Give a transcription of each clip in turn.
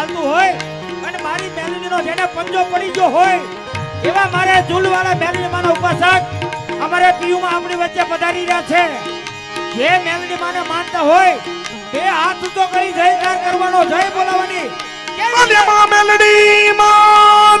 ચાલતું હોય અને મારી મેલડીનો જેને પંજો પડી ગયો હોય, એવા મારે ઝૂલવાળા મેલડીમાંનો ઉપાસક અમારે પીયુમાં આપણી વચ્ચે પધારી રહ્યા છે. જે મેલડીમાંને માનતા હોય, તે હાથ ઊંચો કરી જયકાર કરવાનો, જય બોલાવાની મેલડી માં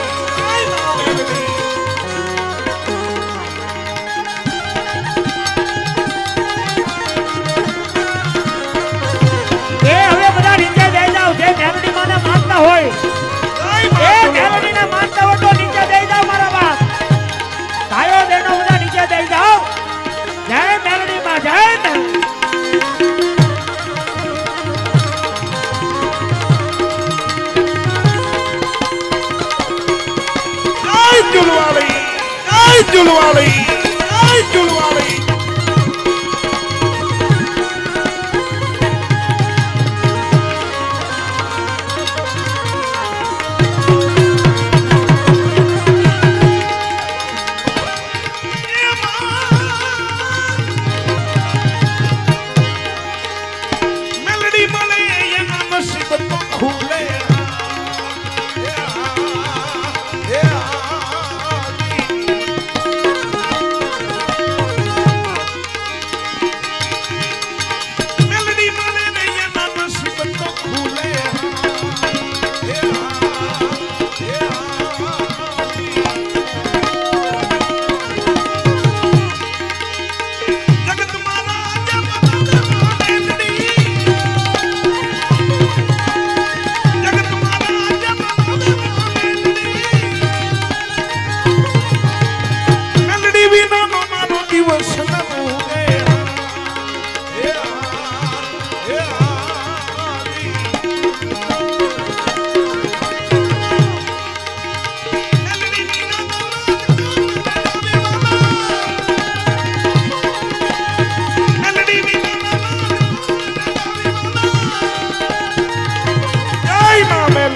Abdul Wali.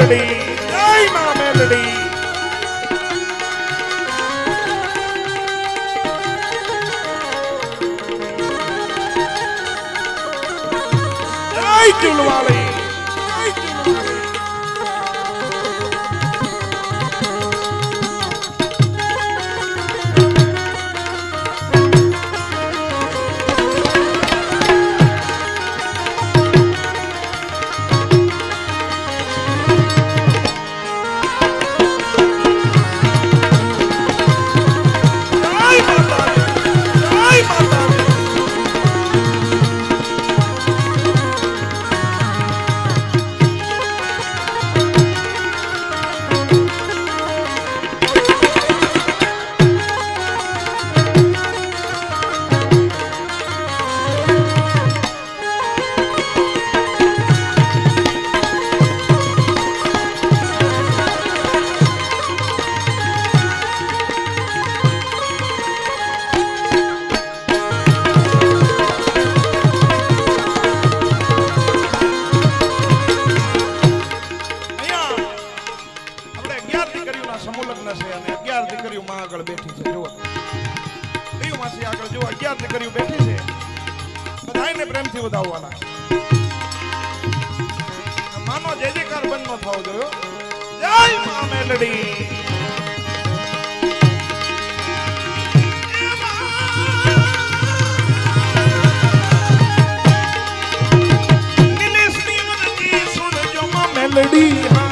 melody. Hey, my melody. Hey, Dulwali. અગિયાર કર્યું, બેઠી છે. બધાને પ્રેમથી વધાવવાના. માનો જે જે બંધ નો થવો જોયો. જય મા મેલડી. મેલડી.